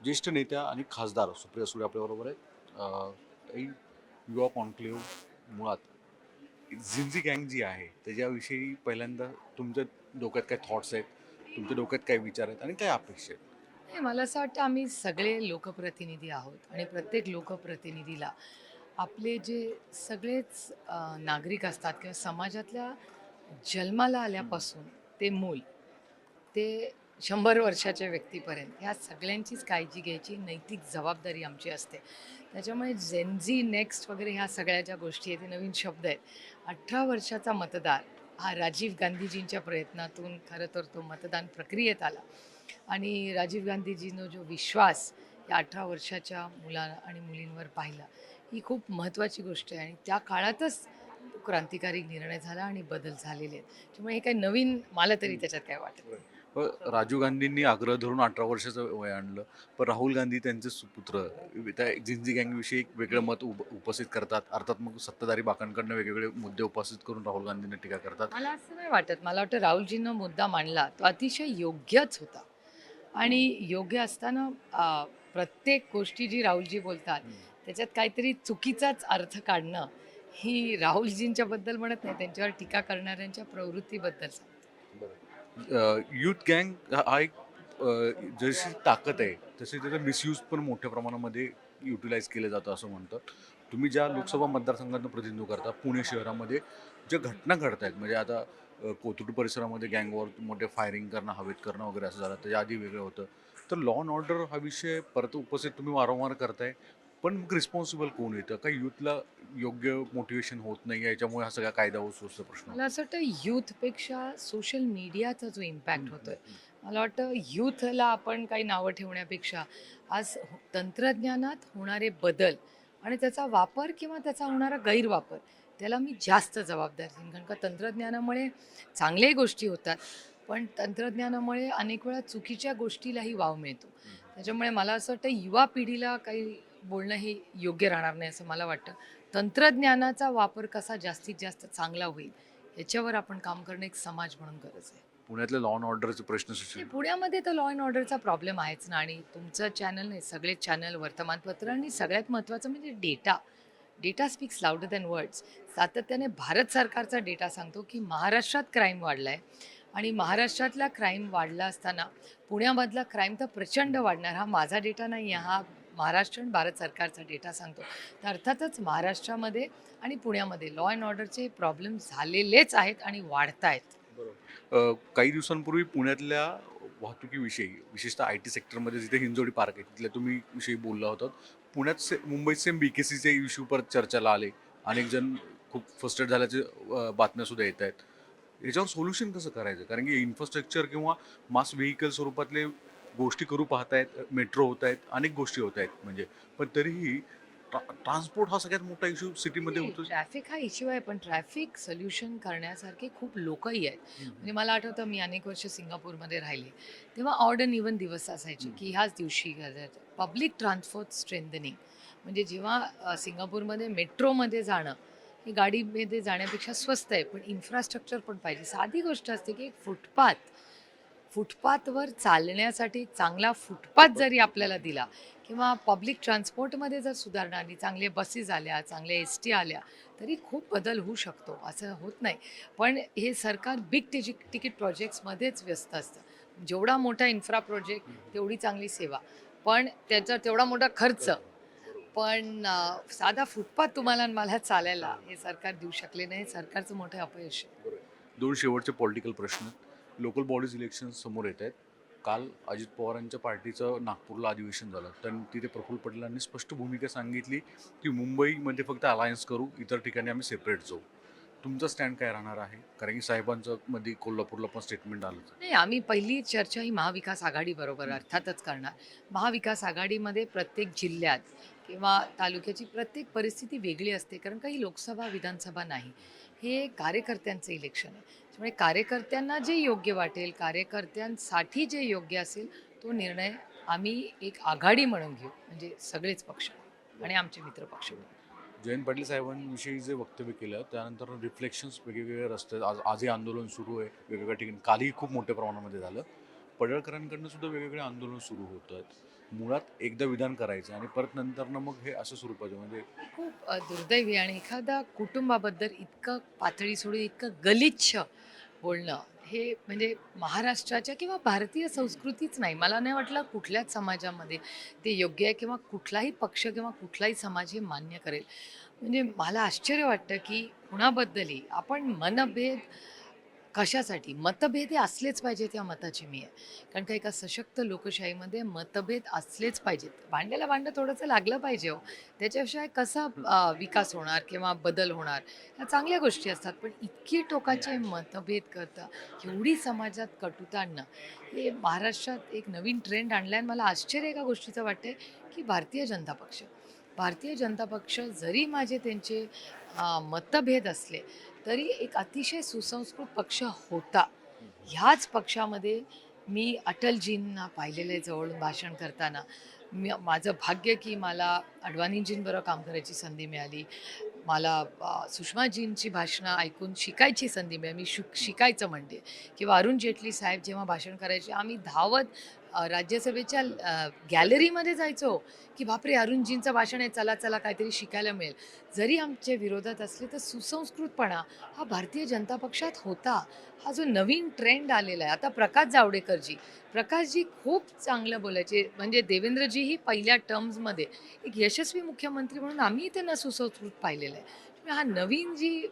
ज्येष्ठ नेत्या आणि खासदार सुप्रिया सुळे आपल्याबरोबर आहेत. युवा कॉन्क्लेव्ह मुळात झिंझी गँग जी आहे त्याच्याविषयी पहिल्यांदा तुमच्या डोक्यात काय थॉट्स आहेत? तुमच्या डोक्यात काय विचार आहेत आणि काय अपेक्षा आहेत? मला असं वाटतं आम्ही सगळे लोकप्रतिनिधी आहोत आणि प्रत्येक लोकप्रतिनिधीला आपले जे सगळेच नागरिक असतात किंवा समाजातल्या जन्माला आल्यापासून ते मूल ते शंभर वर्षाच्या व्यक्तीपर्यंत. ह्या सगळ्यांचीच काळजी घ्यायची नैतिक जबाबदारी आमची असते. त्याच्यामुळे जेनझी नेक्स्ट वगैरे ह्या सगळ्या ज्या गोष्टी आहेत ते नवीन शब्द आहेत. अठरा वर्षाचा मतदार हा राजीव गांधीजींच्या प्रयत्नातून खरं तर तो मतदान प्रक्रियेत आला. आणि राजीव गांधीजीनं जो विश्वास या अठरा वर्षाच्या मुला आणि मुलींवर पाहिला ही खूप महत्त्वाची गोष्ट आहे. आणि त्या काळातच क्रांतिकारी निर्णय झाला आणि बदल झालेले आहेत. त्यामुळे हे काही नवीन मला तरी त्याच्यात काय वाटत नाही. पण राजीव गांधींनी आग्रह धरून अठरा वर्षाचं वय आणलं. पण राहुल गांधी त्यांचे सुपुत्र त्या झिंझी गँगविषयी एक वेगळं मत उप उपस्थित करतात. अर्थात मग सत्ताधारी बाकांकडनं वेगवेगळे मुद्दे उपस्थित करून राहुल गांधींना टीका करतात. मला असं नाही वाटत. मला वाटतं राहुलजीनं मुद्दा मांडला तो अतिशय योग्यच होता. आणि योग्य असताना प्रत्येक गोष्टी जी राहुलजी बोलतात त्याच्यात काहीतरी चुकीचाच अर्थ काढणं ही राहुलजींच्या बद्दल म्हणत नाही त्यांच्यावर टीका करणाऱ्यांच्या प्रवृत्तीबद्दल सांगते. युथ गँग हा एक जशी ताकद आहे तसे त्याचा मिसयूज पण मोठ्या प्रमाणामध्ये युटिलाइज केलं जातं असं म्हणतात. तुम्ही ज्या लोकसभा मतदारसंघातून प्रतिनिधित्व करता पुणे शहरामध्ये ज्या घटना घडत आहेत म्हणजे आता कोथरूड परिसरामध्ये गँगवर मोठे फायरिंग करणं हवेत करणं वगैरे असं झालं त्याच्या आधी वेगळं होतं. तर लॉ अँड ऑर्डर हा विषय परत उपस्थित तुम्ही वारंवार करताय. पण मग रिस्पॉन्सिबल कोण येतं काही युथला योग्य मोटिवेशन होत नाही याच्यामुळे हा सगळा कायदा होतो प्रश्न मला असं वाटतं यूथपेक्षा सोशल मीडियाचा जो इम्पॅक्ट होतोय मला वाटतं यूथला आपण काही नावं ठेवण्यापेक्षा आज तंत्रज्ञानात होणारे बदल आणि त्याचा वापर किंवा त्याचा होणारा गैरवापर त्याला मी जास्त जबाबदार देईन. कारण का तंत्रज्ञानामुळे चांगल्याही गोष्टी होतात पण तंत्रज्ञानामुळे अनेक वेळा चुकीच्या गोष्टीलाही वाव मिळतो. त्याच्यामुळे मला असं वाटतं युवा पिढीला काही बोलणं हे योग्य राहणार नाही असं मला वाटतं. तंत्रज्ञानाचा वापर कसा जास्तीत जास्त चांगला होईल याच्यावर आपण काम करणं एक समाज म्हणून गरज आहे. पुण्यातले लॉ अँड ऑर्डरचे प्रश्न पुण्यामध्ये तर लॉ अँड ऑर्डरचा प्रॉब्लेम आहेच ना आणि तुमचं चॅनल नाही सगळे चॅनल वर्तमानपत्र आणि सगळ्यात महत्त्वाचं म्हणजे data data speaks louder than words सातत्याने भारत सरकारचा डेटा सांगतो की महाराष्ट्रात क्राईम वाढला आहे आणि महाराष्ट्रातला क्राईम वाढला असताना पुण्यामधला क्राईम तर प्रचंड वाढणार. हा माझा डेटा नाही आहे हा महाराष्ट्र आणि भारत सरकारचा डेटा सांगतो. तर अर्थातच महाराष्ट्रामध्ये आणि पुण्यामध्ये लॉ अँड ऑर्डरचे प्रॉब्लेम झालेलेच आहेत आणि वाढत आहेत. बरोबर. काही दिवसांपूर्वी पुण्यातल्या वाहतुकीविषयी विशेषतः आय टी सेक्टरमध्ये जिथे हिंजोडी पार्क आहे तिथल्या तुम्ही विषयी बोलला होतात पुण्यात से मुंबईत सेम बी के सीचे इश्यू परत चर्चेला आले. अनेक जण खूप फ्रस्ट्रेट झाल्याचे बातम्यासुद्धा बातम्या सुद्धा येत आहेत. याच्यावर सोल्युशन कसं करायचं? कारण की इन्फ्रास्ट्रक्चर किंवा मास व्हेकल स्वरूपातले गोष्टी करू पाहतायत मेट्रो होत आहेत अनेक गोष्टी होत आहेत म्हणजे. पण तरीही ट्रान्सपोर्ट हा सगळ्यात मोठा इश्यू सिटीमध्ये होतो ट्रॅफिक हा इश्यू आहे पण ट्रॅफिक सोल्युशन करण्यासारखे खूप लोकही आहेत. म्हणजे मला आठवतं मी अनेक वर्ष सिंगापूरमध्ये राहिले. तेव्हा ऑर्ड अँड इव्हन दिवस असायचे की ह्याच दिवशी पब्लिक ट्रान्सपोर्ट स्ट्रेंथनिंग म्हणजे जेव्हा सिंगापूरमध्ये मेट्रोमध्ये जाणं हे गाडीमध्ये जाण्यापेक्षा स्वस्त आहे पण इन्फ्रास्ट्रक्चर पण पाहिजे. साधी गोष्ट असते की एक फुटपाथ फुटपाथवर चालण्यासाठी चांगला फुटपाथ जरी आपल्याला दिला किंवा पब्लिक ट्रान्सपोर्टमध्ये जर सुधारणा आली चांगले बसेस आल्या चांगल्या एस टी आल्या तरी खूप बदल होऊ शकतो असं होत नाही. पण हे सरकार बिग टिजिक तिकीट प्रोजेक्ट्समध्येच व्यस्त असतं. जेवढा मोठा इन्फ्रा प्रोजेक्ट तेवढी चांगली सेवा. पण त्याचा तेवढा मोठा खर्च. पण साधा फुटपाथ तुम्हाला मला चालायला हे सरकार देऊ शकले नाही सरकारचं मोठं अपयश आहे. दोन शेवटचे पॉलिटिकल प्रश्न. लोकल बॉडीज इलेक्शन समोर येत आहेत. काल अजित पवारांच्या पार्टीचं नागपूरला अधिवेशन झालं. तर तिथे प्रफुल्ल पटेलांनी स्पष्ट भूमिका सांगितली की मुंबईमध्ये फक्त अलायन्स करू इतर ठिकाणी आम्ही सेपरेट जाऊ. तुमचा स्टँड काय राहणार आहे? कारण की साहेबांचं मध्ये कोल्हापूरला पण स्टेटमेंट आलं नाही आम्ही पहिली चर्चा ही महाविकास आघाडीबरोबर अर्थातच करणार. महाविकास आघाडीमध्ये प्रत्येक जिल्ह्यात किंवा तालुक्याची प्रत्येक परिस्थिती वेगळी असते कारण काही लोकसभा विधानसभा नाही. हे कार्यकर्त्यांचं इलेक्शन आहे. त्यामुळे कार्यकर्त्यांना जे योग्य वाटेल कार्यकर्त्यांसाठी जे योग्य असेल तो निर्णय आम्ही एक आघाडी म्हणून घेऊ म्हणजे सगळेच पक्ष आणि आमचे मित्र पक्ष जयंत पाटील साहेबांविषयी जे वक्तव्य केलं त्यानंतर रिफ्लेक्शन्स वेगवेगळे रस्ते आज आजही आंदोलन सुरू आहे वेगवेगळ्या ठिकाणी. कालही खूप मोठ्या प्रमाणामध्ये झालं. पडळकरांकडनं सुद्धा वेगवेगळे आंदोलन सुरू होत आहेत. मुळात एकदा विधान करायचं आणि परत नंतरनं मग हे असं स्वरूपाचं म्हणजे खूप अ, दुर्दैवी आणि एखादा कुटुंबाबद्दल इतकं पातळी सोडून इतकं गलिच्छ बोलणं हे म्हणजे महाराष्ट्राच्या किंवा भारतीय संस्कृतीच नाही. मला नाही वाटलं कुठल्याच समाजामध्ये ते योग्य आहे किंवा कुठलाही पक्ष किंवा कुठलाही समाज हे मान्य करेल. म्हणजे मला आश्चर्य वाटतं की कुणाबद्दलही आपण मनभेद कशासाठी? मतभेद हे असलेच पाहिजेत या मताची मी. आहे कारण का एका सशक्त लोकशाहीमध्ये मतभेद असलेच पाहिजेत. भांड्याला भांडं थोडंसं लागलं पाहिजे हो. त्याच्याशिवाय कसा विकास होणार किंवा बदल होणार? ह्या चांगल्या गोष्टी असतात. पण इतकी टोकाचे मतभेद करता एवढी समाजात कटुता आणणं हे महाराष्ट्रात एक नवीन ट्रेंड आणला आणि मला आश्चर्य एका गोष्टीचं वाटतंय की भारतीय जनता पक्ष. भारतीय जनता पक्ष जरी माझे त्यांचे मतभेद असले तरी एक अतिशय सुसंस्कृत पक्ष होता. ह्याच पक्षामध्ये मी अटलजींना पाहिलेलं आहे जवळून भाषण करताना मी माझं भाग्य की मला अडवाणीजींबरोबर काम करायची संधी मिळाली. मला सुषमाजींची भाषणं ऐकून शिकायची संधी मिळाली. मी शिक शिकायचं म्हणते. किंवा अरुण जेटली साहेब जेव्हा भाषण करायचे आम्ही धावत राज्यसभेच्या गॅलरीमध्ये जायचो की बापरे अरुणजींचं भाषण आहे चला चला काहीतरी शिकायला मिळेल. जरी आमच्या विरोधात असले तर सुसंस्कृतपणा हा भारतीय जनता पक्षात होता. हा जो नवीन ट्रेंड आलेला आहे. आता प्रकाश जावडेकरजी प्रकाशजी खूप चांगलं बोलायचे. म्हणजे देवेंद्रजीही पहिल्या टर्म्समध्ये एक यशस्वी मुख्यमंत्री म्हणून आम्ही त्यांना सुसंस्कृत पाहिलेलं आहे. हा नवीन जी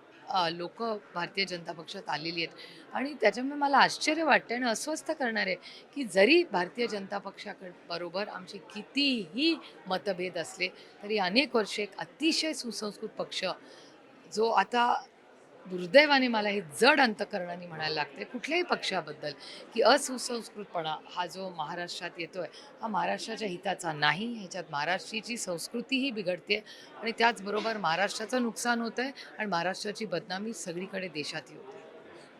लोक भारतीय जनता पक्षात आलेली आहेत आणि त्याच्यामुळे मला आश्चर्य वाटतं आणि अस्वस्थ करणार आहे की जरी भारतीय जनता पक्षाकड बरोबर आमचे कितीही मतभेद असले तरी अनेक वर्षे एक अतिशय सुसंस्कृत पक्ष जो आता दुर्दैवाने मला हे जड अंतकरणाने म्हणायला लागते कुठल्याही पक्षाबद्दल की असुसंस्कृतपणा हा जो महाराष्ट्रात येतो आहे हा महाराष्ट्राच्या हिताचा नाही ह्याच्यात महाराष्ट्राची संस्कृतीही बिघडते आणि त्याचबरोबर महाराष्ट्राचं नुकसान होतं आहे आणि महाराष्ट्राची बदनामी सगळीकडे देशात होते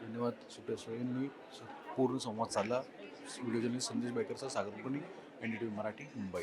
धन्यवाद सुप्रिया पूर्ण संवाद साधला. Video journalist Sandesh बायकरचा Sagar N D T V Marathi Mumbai.